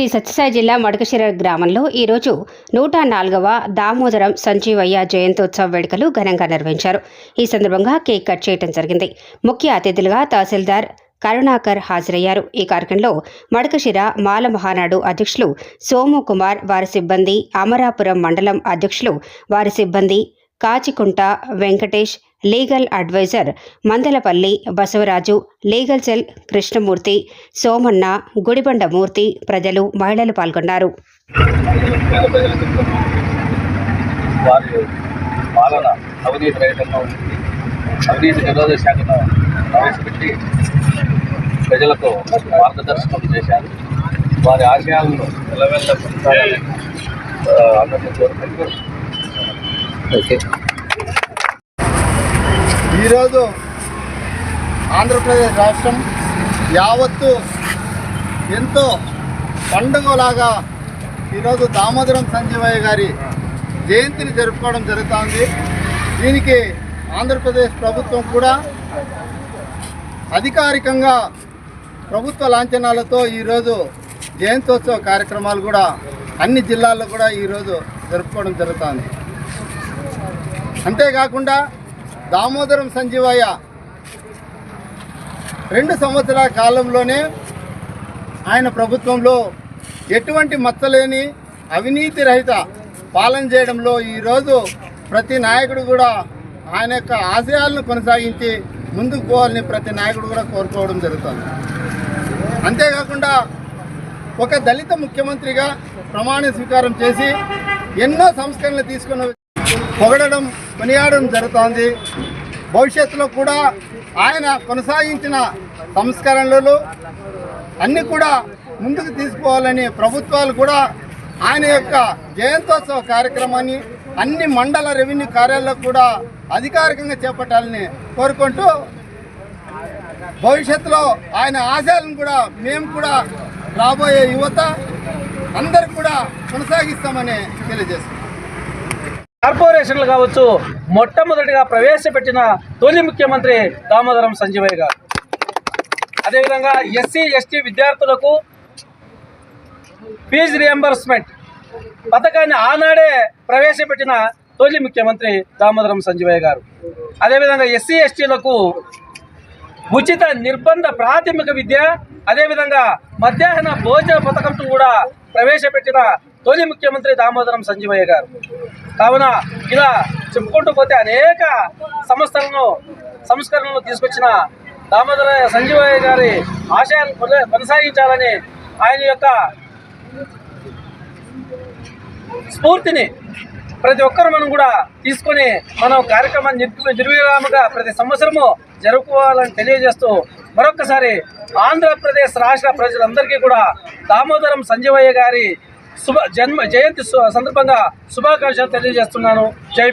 శ్రీ సత్యసాయి జిల్లా మడకశిర గ్రామంలో ఈరోజు నూట నాలుగవ దామోదరం సంజీవయ్య జయంతోత్సవ వేడుకలు ఘనంగా నిర్వహించారు. ఈ సందర్భంగా కేక్ కట్ చేయడం జరిగింది. ముఖ్య అతిథులుగా తహసీల్దార్ కరుణాకర్ హాజరయ్యారు. ఈ కార్యక్రమంలో మడకశిర మాల మహానాడు అధ్యక్షులు సోము కుమార్ వారి సిబ్బంది అమరాపురం మండలం అధ్యక్షులు వారి సిబ్బంది Kachikunta Venkatesh legal adviser Mandalapalli Basavaraju legal cell Krishnamurthy Somanna Gudibanda Murthy ప్రజలు మహిళలు పాల్గొన్నారు. పేద ప్రజలకు పాలన అవినీతి రహితంగా ఉంది. అవినీతి నిరోధక శాఖను ప్రవేశపెట్టి ప్రజలకు మార్గదర్శకం చేశారు. వారి ఆశయాలను నిలవెల్ల అందరినీ కోరుకుంటూ ఈరోజు ఆంధ్రప్రదేశ్ రాష్ట్రం యావత్తు ఎంతో పండుగలాగా ఈరోజు దామోదరం సంజీవయ్య గారి జయంతిని జరుపుకోవడం జరుగుతోంది. దీనికి ఆంధ్రప్రదేశ్ ప్రభుత్వం కూడా అధికారికంగా ప్రభుత్వ లాంఛనాలతో ఈరోజు జయంతోత్సవ కార్యక్రమాలు కూడా అన్ని జిల్లాల్లో కూడా ఈరోజు జరుపుకోవడం జరుగుతోంది. అంతేకాకుండా దామోదరం సంజీవయ్య రెండు సంవత్సరాల కాలంలోనే ఆయన ప్రభుత్వంలో ఎటువంటి మచ్చలేని అవినీతి రహిత పాలన చేయడంలో ఈరోజు ప్రతి నాయకుడు కూడా ఆయన యొక్క ఆశయాలను కొనసాగించి ముందుకు పోవాలని ప్రతి నాయకుడు కూడా కోరుకోవడం జరుగుతుంది. అంతేకాకుండా ఒక దళిత ముఖ్యమంత్రిగా ప్రమాణ స్వీకారం చేసి ఎన్నో సంస్కరణలు తీసుకుని పొగడడం కొనియాడడం జరుగుతోంది. భవిష్యత్తులో కూడా ఆయన కొనసాగించిన సంస్కరణలు అన్నీ కూడా ముందుకు తీసుకోవాలని ప్రభుత్వాలు కూడా ఆయన యొక్క జయంతోత్సవ కార్యక్రమాన్ని అన్ని మండల రెవెన్యూ కార్యాలయాల్లో కూడా అధికారికంగా చేపట్టాలని కోరుకుంటూ భవిష్యత్తులో ఆయన ఆశయాలను కూడా మేము కూడా రాబోయే యువత అందరు కూడా కొనసాగిస్తామని తెలియజేస్తున్నాం. కార్పొరేషన్లు కావచ్చు మొట్టమొదటిగా ప్రవేశపెట్టిన తొలి ముఖ్యమంత్రి దామోదరం సంజీవయ్య గారు. అదేవిధంగా ఎస్సీ ఎస్టీ విద్యార్థులకు ఫీజు రియంబర్స్మెంట్ పథకాన్ని ఆనాడే ప్రవేశపెట్టిన తొలి ముఖ్యమంత్రి దామోదరం సంజీవయ్య గారు. అదేవిధంగా ఎస్సీ ఎస్టీలకు ఉచిత నిర్బంధ ప్రాథమిక విద్య అదేవిధంగా మధ్యాహ్న భోజన పథకంతో కూడా ప్రవేశపెట్టిన తొలి ముఖ్యమంత్రి దామోదరం సంజీవయ్య గారు. కావున ఇలా చెప్పుకుంటూ పోతే అనేక సంస్థలను సంస్కరణలు తీసుకొచ్చిన దామోదర సంజీవయ్య గారి ఆశయాలను కొనసాగించాలని ఆయన యొక్క స్ఫూర్తిని ప్రతి ఒక్కరు మనం కూడా తీసుకొని మనం కార్యక్రమాన్ని నిర్వి ప్రతి సంవత్సరము జరుపుకోవాలని తెలియజేస్తూ మరొక్కసారి ఆంధ్రప్రదేశ్ రాష్ట్ర ప్రజలందరికీ కూడా దామోదరం సంజీవయ్య గారి శుభ జన్మ జయంతి సు- సందర్భంగా శుభాకాంక్షలు తెలియజేస్తున్నాను. జై